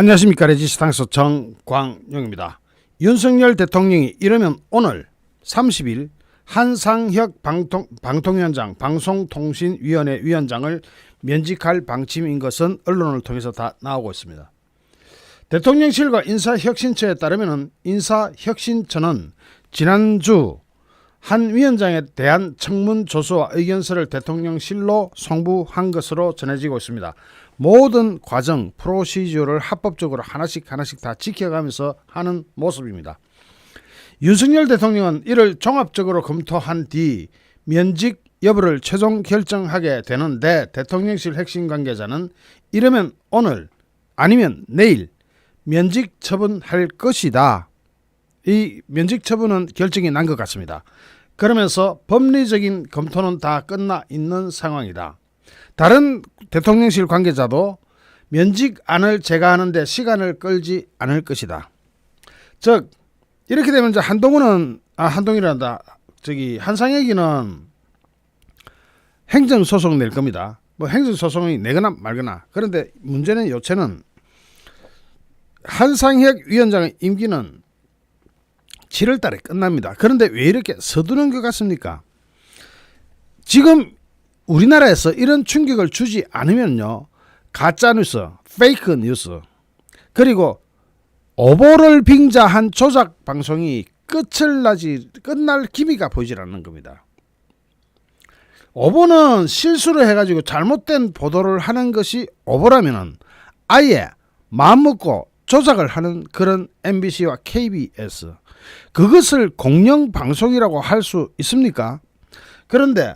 안녕하십니까 레지스탕스 정광용입니다. 윤석열 대통령이 이러면 오늘 30일 한상혁 방통, 방통위원장 방송통신위원회 위원장을 면직할 방침인 것은 언론을 통해서 다 나오고 있습니다. 대통령실과 인사혁신처에 따르면 인사혁신처는 지난주 한 위원장에 대한 청문 조서와 의견서를 대통령실로 송부한 것으로 전해지고 있습니다. 모든 과정 프로시저를 합법적으로 하나씩 하나씩 다 지켜가면서 하는 모습입니다. 윤석열 대통령은 이를 종합적으로 검토한 뒤 면직 여부를 최종 결정하게 되는데 대통령실 핵심 관계자는 이러면 오늘 아니면 내일 면직 처분할 것이다. 이 면직 처분은 결정이 난 것 같습니다. 그러면서 법리적인 검토는 다 끝나 있는 상황이다. 다른 대통령실 관계자도 면직안을 제거하는데 시간을 끌지 않을 것이다. 즉 이렇게 되면 이제 한동훈은 아 한동이란다. 저기 한상혁이는 행정 소송 낼 겁니다. 뭐 행정 소송이 내거나 말거나. 그런데 문제는 요체는 한상혁 위원장의 임기는 7월 달에 끝납니다. 그런데 왜 이렇게 서두른 것 같습니까? 지금 우리나라에서 이런 충격을 주지 않으면요. 가짜 뉴스, 페이크 뉴스, 그리고 오보를 빙자한 조작 방송이 끝을 나지 끝날 기미가 보이질 않는 겁니다. 오보는 실수를 해가지고 잘못된 보도를 하는 것이 오보라면은 아예 마음 먹고 조작을 하는 그런 MBC와 KBS 그것을 공영 방송이라고 할 수 있습니까? 그런데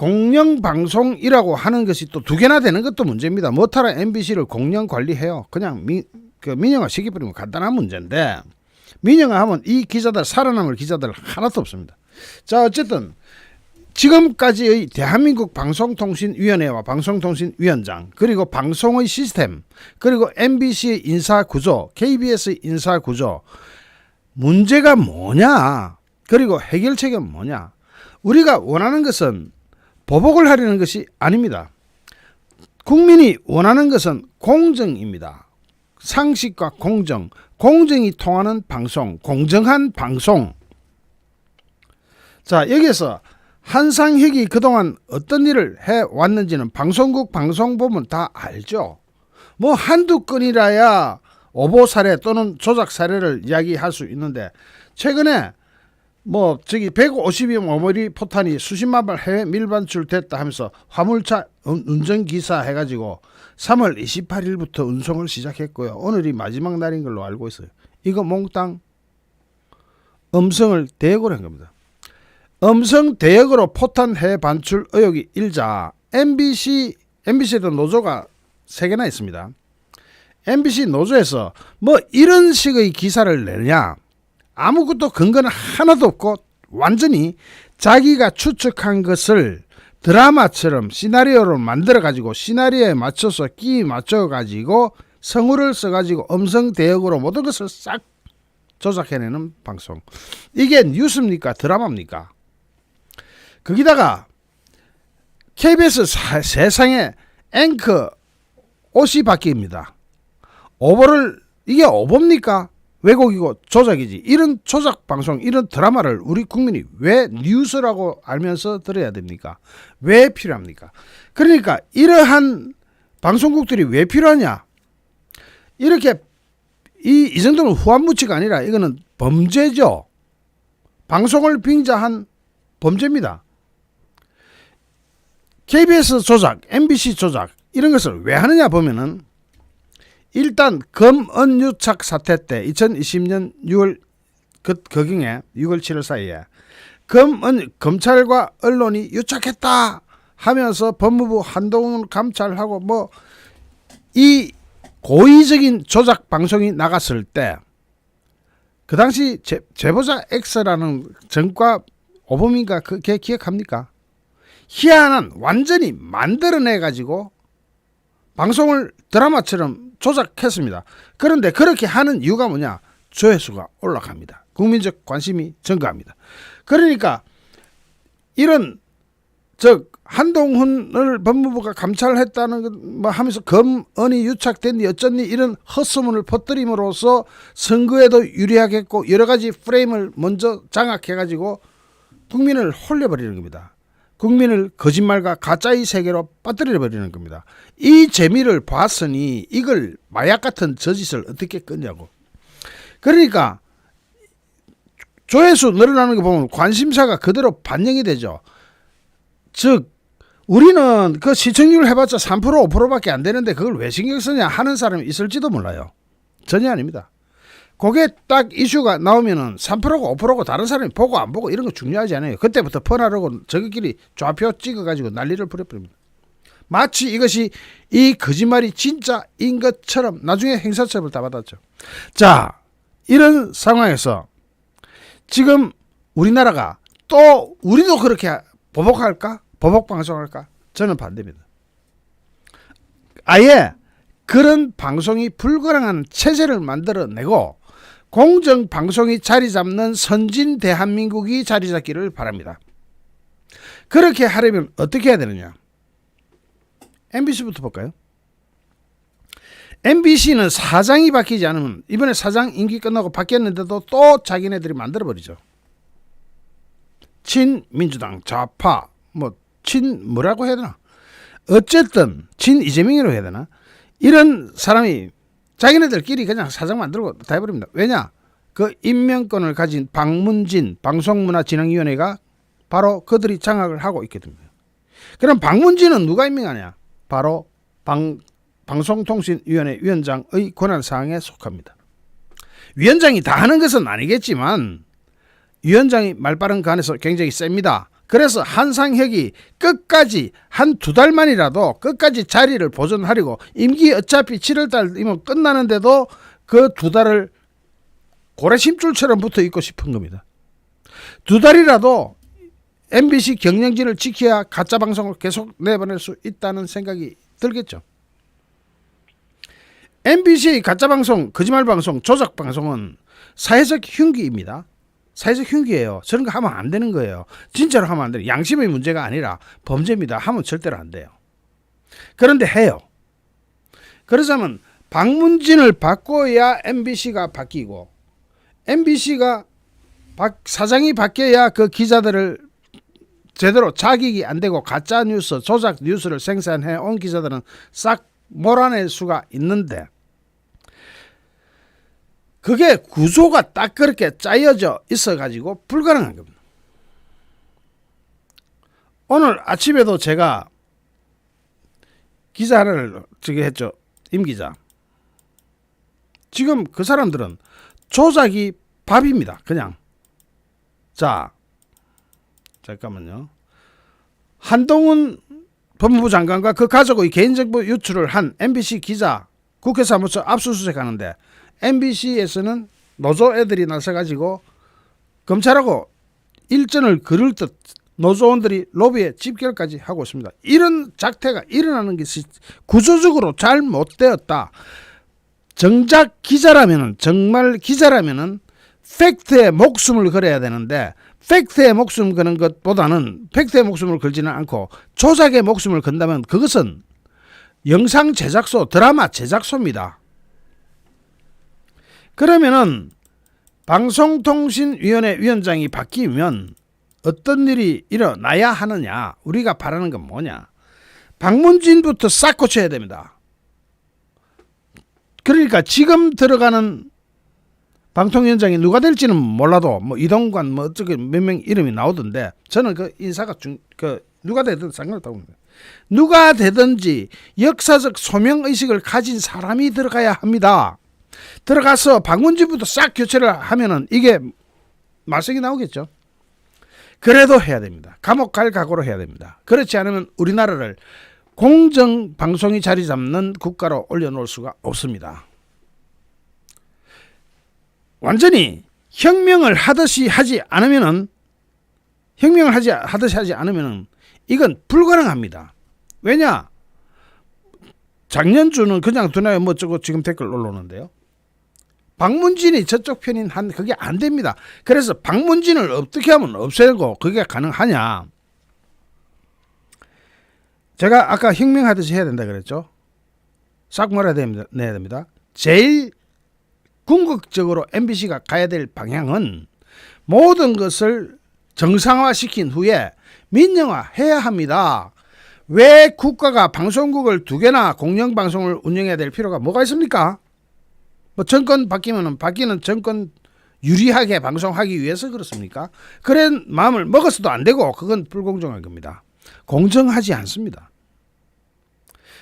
공영 방송이라고 하는 것이 또 두 개나 되는 것도 문제입니다. 못하라 MBC를 공영 관리해요. 그냥 미, 그 민영화 시켜버리면 간단한 문제인데 민영화 하면 이 기자들 살아남을 기자들 하나도 없습니다. 자 어쨌든 지금까지의 대한민국 방송통신위원회와 방송통신위원장 그리고 방송의 시스템 그리고 MBC의 인사구조 KBS의 인사구조 문제가 뭐냐 그리고 해결책은 뭐냐 우리가 원하는 것은 보복을 하려는 것이 아닙니다. 국민이 원하는 것은 공정입니다. 상식과 공정, 공정이 통하는 방송, 공정한 방송. 자, 여기에서 한상혁이 그동안 어떤 일을 해 왔는지는 방송국 방송 보면 다 알죠. 뭐 한두 건이라야 오보 사례 또는 조작 사례를 이야기할 수 있는데 최근에 뭐 저기 150여 머머리 포탄이 수십만 발 해외 밀반출 됐다 하면서 화물차 운전 기사 해가지고 3월 28일부터 운송을 시작했고요. 오늘이 마지막 날인 걸로 알고 있어요. 이거 몽땅 음성을 대역으로 한 겁니다. 음성 대역으로 포탄 해외 반출 의혹이 일자 MBC MBC에도 노조가 세 개나 있습니다. MBC 노조에서 뭐 이런 식의 기사를 내냐 아무것도 근거는 하나도 없고 완전히 자기가 추측한 것을 드라마처럼 시나리오를 만들어 가지고 시나리오에 맞춰서 끼 맞춰 가지고 성우를 써 가지고 음성 대역으로 모든 것을 싹 조작해내는 방송. 이게 뉴스입니까? 드라마입니까? 거기다가 KBS 사, 세상에 앵커 옷이 바뀝니다. 오보를 이게 오보입니까? 왜곡이고 조작이지. 이런 조작 방송, 이런 드라마를 우리 국민이 왜 뉴스라고 알면서 들어야 됩니까? 왜 필요합니까? 그러니까 이러한 방송국들이 왜 필요하냐? 이렇게 이, 이 정도는 후한무치가 아니라 이거는 범죄죠. 방송을 빙자한 범죄입니다. KBS 조작, MBC 조작 이런 것을 왜 하느냐 보면은 일단 검언유착 사태 때 2020년 6월 그 거경에 6월 7월 사이에 검언 검찰과 언론이 유착했다 하면서 법무부 한동훈 감찰하고 뭐 이 고의적인 조작 방송이 나갔을 때 그 당시 제, 제보자 X라는 전과 오범인가 그걔 기억합니까? 희한한 완전히 만들어내 가지고 방송을 드라마처럼 조작했습니다. 그런데 그렇게 하는 이유가 뭐냐? 조회수가 올라갑니다. 국민적 관심이 증가합니다. 그러니까 이런 즉 한동훈을 법무부가 감찰했다는 것뭐 하면서 검언이 유착됐니 어쩌니 이런 헛소문을 퍼뜨림으로써 선거에도 유리하겠고 여러 가지 프레임을 먼저 장악해 가지고 국민을 홀려버리는 겁니다. 국민을 거짓말과 가짜의 세계로 빠뜨려 버리는 겁니다. 이 재미를 봤으니 이걸 마약 같은 저짓을 어떻게 끊냐고. 그러니까 조회수 늘어나는 거 보면 관심사가 그대로 반영이 되죠. 즉 우리는 그 시청률 해봤자 3% 5%밖에 안 되는데 그걸 왜 신경 쓰냐 하는 사람이 있을지도 몰라요. 전혀 아닙니다. 그게 딱 이슈가 나오면은 3%고 5%고 다른 사람이 보고 안 보고 이런 거 중요하지 않아요. 그때부터 퍼나르고 저희끼리 좌표 찍어가지고 난리를 부려버립니다. 마치 이것이 이 거짓말이 진짜인 것처럼 나중에 행사처벌 다 받았죠. 자, 이런 상황에서 지금 우리나라가 또 우리도 그렇게 보복할까? 보복 방송할까? 저는 반대입니다. 아예 그런 방송이 불가능한 체제를 만들어내고 공정 방송이 자리 잡는 선진 대한민국이 자리 잡기를 바랍니다. 그렇게 하려면 어떻게 해야 되느냐? MBC부터 볼까요? MBC는 사장이 바뀌지 않으면 이번에 사장 임기 끝나고 바뀌었는데도 또 자기네들이 만들어 버리죠. 친민주당 좌파 뭐 친 뭐라고 해야 되나? 어쨌든 친 이재명이라고 해야 되나? 이런 사람이 자기네들끼리 그냥 사장 만들고 다 해버립니다. 왜냐? 그 임명권을 가진 방문진 방송문화진흥위원회가 바로 그들이 장악을 하고 있게 됩니다. 그럼 방문진은 누가 임명하냐? 바로 방, 방송통신위원회 위원장의 권한사항에 속합니다. 위원장이 다 하는 것은 아니겠지만 위원장이 말빠른 간에서 굉장히 셉니다. 그래서 한상혁이 끝까지 한 두 달만이라도 끝까지 자리를 보존하려고 임기 어차피 7월 달이면 끝나는데도 그 두 달을 고래심줄처럼 붙어 있고 싶은 겁니다. 두 달이라도 MBC 경영진을 지켜야 가짜 방송을 계속 내보낼 수 있다는 생각이 들겠죠. MBC의 가짜 방송, 거짓말 방송, 조작 방송은 사회적 흉기입니다. 사회적 흉기예요. 저런 거 하면 안 되는 거예요. 진짜로 하면 안 돼요. 양심의 문제가 아니라 범죄입니다. 하면 절대로 안 돼요. 그런데 해요. 그러자면 방문진을 바꿔야 MBC가 바뀌고 MBC가 사장이 바뀌어야 그 기자들을 제대로 자격이 안 되고 가짜 뉴스, 조작 뉴스를 생산해 온 기자들은 싹 몰아낼 수가 있는데 그게 구조가 딱 그렇게 짜여져 있어 가지고 불가능한 겁니다. 오늘 아침에도 제가 기자 하나를 저기 했죠. 임 기자. 지금 그 사람들은 조작이 밥입니다. 그냥. 자, 잠깐만요. 한동훈 법무부 장관과 그 가족의 개인정보 유출을 한 MBC 기자 국회 사무소 압수수색하는데 MBC에서는 노조 애들이 나서가지고 검찰하고 일전을 그를 듯 노조원들이 로비에 집결까지 하고 있습니다. 이런 작태가 일어나는 것이 구조적으로 잘 못되었다. 정작 기자라면은 정말 기자라면은 팩트에 목숨을 걸어야 되는데 팩트에 목숨 거는 것보다는 팩트에 목숨을 걸지는 않고 조작에 목숨을 건다면 그것은 영상 제작소, 드라마 제작소입니다. 그러면은 방송통신위원회 위원장이 바뀌면 어떤 일이 일어나야 하느냐? 우리가 바라는 건 뭐냐? 방문진부터 싹 고쳐야 됩니다. 그러니까 지금 들어가는 방통위원장이 누가 될지는 몰라도 뭐 이동관 뭐 어쩌게 몇 명 이름이 나오던데 저는 그 인사가 중 그 누가 되든 상관없다고 봅니다. 누가 되든지 역사적 소명 의식을 가진 사람이 들어가야 합니다. 들어가서 방문진부터 싹 교체를 하면은 이게 말썽이 나오겠죠. 그래도 해야 됩니다. 감옥 갈 각오로 해야 됩니다. 그렇지 않으면 우리나라를 공정 방송이 자리 잡는 국가로 올려놓을 수가 없습니다. 완전히 혁명을 하듯이 하지 않으면은 혁명을 하지 하듯이 하지 않으면은 이건 불가능합니다. 왜냐? 작년 주는 그냥 두나요 뭐 저거 지금 댓글 올라오는데요. 방문진이 저쪽 편인 한 그게 안 됩니다. 그래서 방문진을 어떻게 하면 없애고 그게 가능하냐? 제가 아까 혁명하듯이 해야 된다 그랬죠. 싹 몰아야 됩니다. 내야 됩니다. 제일 궁극적으로 MBC가 가야 될 방향은 모든 것을 정상화시킨 후에 민영화해야 합니다. 왜 국가가 방송국을 두 개나 공영방송을 운영해야 될 필요가 뭐가 있습니까? 뭐 정권 바뀌면은 바뀌는 정권 유리하게 방송하기 위해서 그렇습니까? 그런 마음을 먹었어도 안 되고 그건 불공정한 겁니다. 공정하지 않습니다.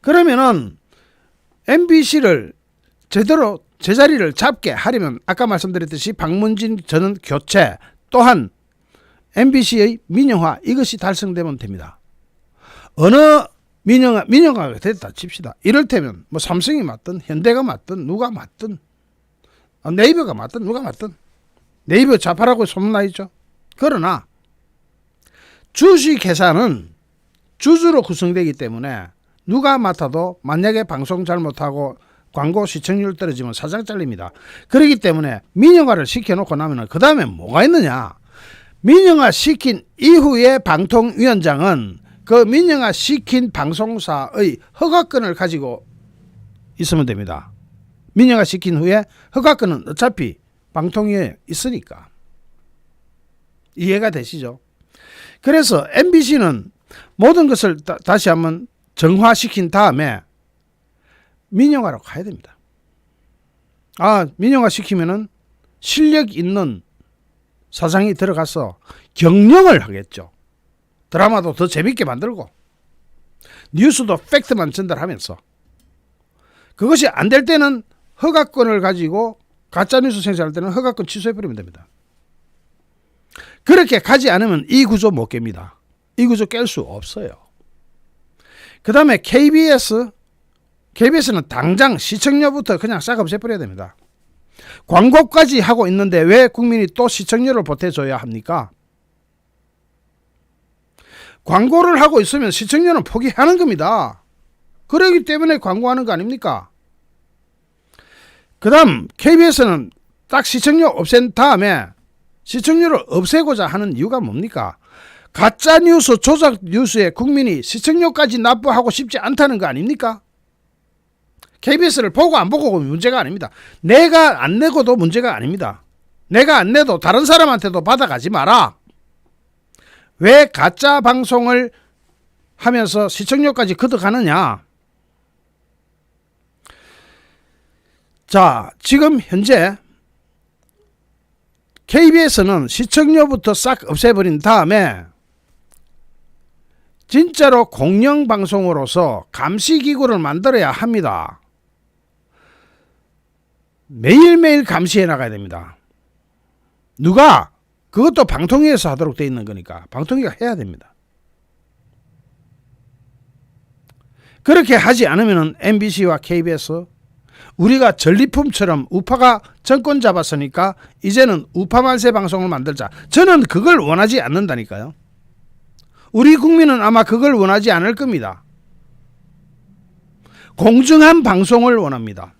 그러면은 MBC를 제대로 제자리를 잡게 하려면 아까 말씀드렸듯이 박문진 저는 교체 또한 MBC의 민영화 이것이 달성되면 됩니다. 어느 민영화 민영화가 됐다 칩시다. 이를테면 뭐 삼성이 맞든 현대가 맞든 누가 맞든 아, 네이버가 맞든 누가 맞든 네이버 좌파라고 소문나 있죠. 그러나 주식 회사는 주주로 구성되기 때문에 누가 맡아도 만약에 방송 잘못하고 광고 시청률 떨어지면 사장 잘립니다. 그렇기 때문에 민영화를 시켜놓고 나면 그 다음에 뭐가 있느냐? 민영화 시킨 이후에 방통위원장은 그 민영화 시킨 방송사의 허가권을 가지고 있으면 됩니다. 민영화 시킨 후에 허가권은 어차피 방통위에 있으니까 이해가 되시죠? 그래서 MBC는 모든 것을 다, 다시 한번 정화시킨 다음에 민영화로 가야 됩니다. 아, 민영화 시키면은 실력 있는 사장이 들어가서 경영을 하겠죠. 드라마도 더 재밌게 만들고 뉴스도 팩트만 전달하면서 그것이 안 될 때는 허가권을 가지고 가짜 뉴스 생산할 때는 허가권 취소해 버리면 됩니다. 그렇게 가지 않으면 이 구조 못 깹니다. 이 구조 깰 수 없어요. 그 다음에 KBS, KBS는 당장 시청료부터 그냥 싹 없애버려야 됩니다. 광고까지 하고 있는데 왜 국민이 또 시청료를 보태줘야 합니까? 광고를 하고 있으면 시청료는 포기하는 겁니다. 그러기 때문에 광고하는 거 아닙니까? 그 다음 KBS는 딱 시청료 없앤 다음에 시청률을 없애고자 하는 이유가 뭡니까? 가짜 뉴스, 조작 뉴스에 국민이 시청료까지 납부하고 싶지 않다는 거 아닙니까? KBS를 보고 안 보고 문제가 아닙니다. 내가 안 내고도 문제가 아닙니다. 내가 안 내도 다른 사람한테도 받아가지 마라. 왜 가짜 방송을 하면서 시청료까지 걷어가느냐? 자, 지금 현재 KBS는 시청료부터 싹 없애버린 다음에 진짜로 공영방송으로서 감시기구를 만들어야 합니다. 매일매일 감시해 나가야 됩니다. 누가? 그것도 방통위에서 하도록 돼 있는 거니까 방통위가 해야 됩니다. 그렇게 하지 않으면 MBC와 KBS 우리가 전리품처럼 우파가 정권 잡았으니까 이제는 우파 만세 방송을 만들자. 저는 그걸 원하지 않는다니까요. 우리 국민은 아마 그걸 원하지 않을 겁니다. 공정한 방송을 원합니다.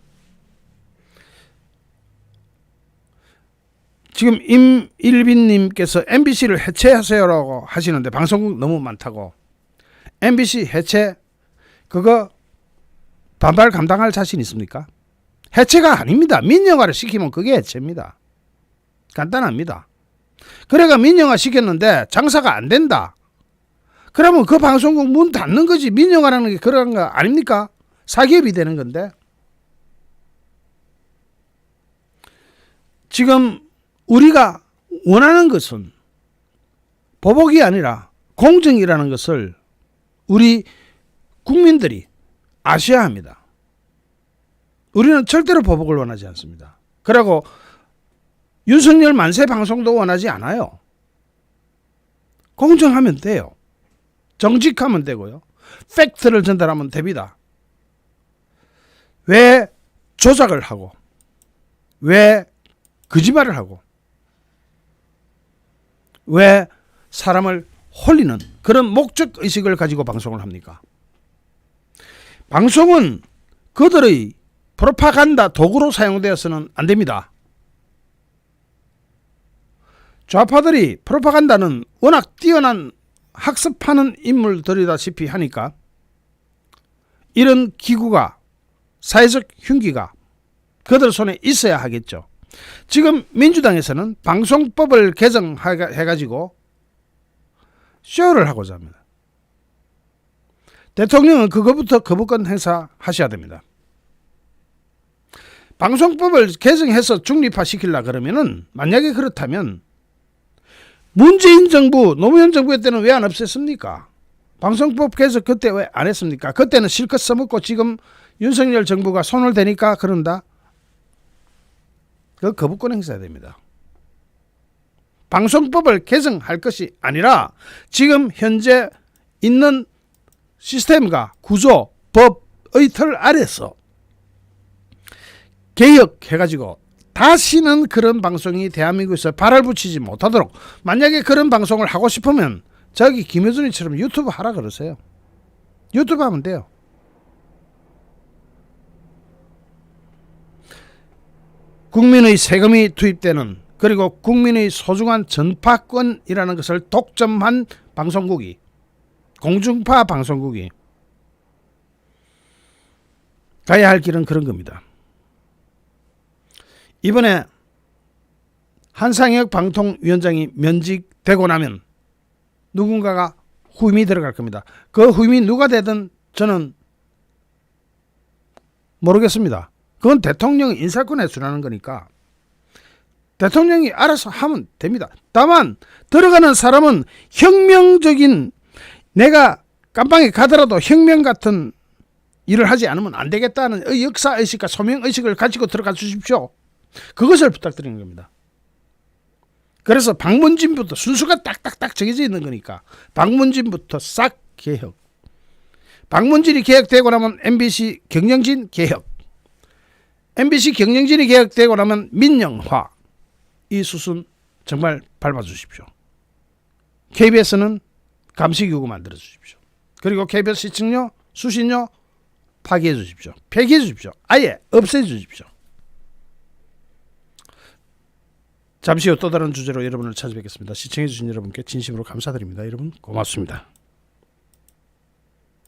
지금 임일빈님께서 MBC를 해체하세요라고 하시는데 방송국 너무 많다고 MBC 해체 그거 반발 감당할 자신 있습니까? 해체가 아닙니다. 민영화를 시키면 그게 해체입니다. 간단합니다. 그래가 민영화 시켰는데 장사가 안 된다. 그러면 그 방송국 문 닫는 거지. 민영화라는 게 그런 거 아닙니까? 사기업이 되는 건데. 지금 우리가 원하는 것은 보복이 아니라 공정이라는 것을 우리 국민들이 아셔야 합니다. 우리는 절대로 보복을 원하지 않습니다. 그리고 윤석열 만세 방송도 원하지 않아요. 공정하면 돼요. 정직하면 되고요. 팩트를 전달하면 됩니다. 왜 조작을 하고 왜 거짓말을 하고 왜 사람을 홀리는 그런 목적 의식을 가지고 방송을 합니까? 방송은 그들의 프로파간다 도구로 사용되어서는 안 됩니다. 좌파들이 프로파간다는 워낙 뛰어난 학습하는 인물들이다시피 하니까 이런 기구가 사회적 흉기가 그들 손에 있어야 하겠죠. 지금 민주당에서는 방송법을 개정해가지고 쇼를 하고자 합니다. 대통령은 그거부터 거부권 행사하셔야 됩니다. 방송법을 개정해서 중립화 시키려 그러면은 만약에 그렇다면 문재인 정부 노무현 정부 때는 왜 안 없앴습니까? 방송법 개정 그때 왜 안 했습니까? 그때는 실컷 써먹고 지금 윤석열 정부가 손을 대니까 그런다. 그 거부권 행사해야 됩니다. 방송법을 개정할 것이 아니라 지금 현재 있는 시스템과 구조, 법의 틀 아래서 개혁해가지고 다시는 그런 방송이 대한민국에서 발을 붙이지 못하도록 만약에 그런 방송을 하고 싶으면 저기 김효준이처럼 유튜브 하라 그러세요. 유튜브 하면 돼요. 국민의 세금이 투입되는 그리고 국민의 소중한 전파권이라는 것을 독점한 방송국이 공중파 방송국이 가야 할 길은 그런 겁니다. 이번에 한상혁 방통위원장이 면직되고 나면 누군가가 후임이 들어갈 겁니다. 그 후임이 누가 되든 저는 모르겠습니다. 그건 대통령 인사권에 준하는 거니까 대통령이 알아서 하면 됩니다. 다만 들어가는 사람은 혁명적인 내가 깜빵에 가더라도 혁명 같은 일을 하지 않으면 안 되겠다는 역사 의식과 소명 의식을 가지고 들어가 주십시오. 그것을 부탁드리는 겁니다. 그래서 방문진부터 순수가 딱딱딱 정해져 있는 거니까 방문진부터 싹 개혁. 방문진이 개혁되고 나면 MBC 경영진 개혁. MBC 경영진이 개혁되고 나면 민영화. 이 수순 정말 밟아 주십시오. KBS는 감시기구 만들어 주십시오. 그리고 KBS 시청료, 수신료 파기해 주십시오. 폐기해 주십시오. 아예 없애 주십시오. 잠시 후 또 다른 주제로 여러분을 찾아뵙겠습니다. 시청해 주신 여러분께 진심으로 감사드립니다. 여러분 고맙습니다.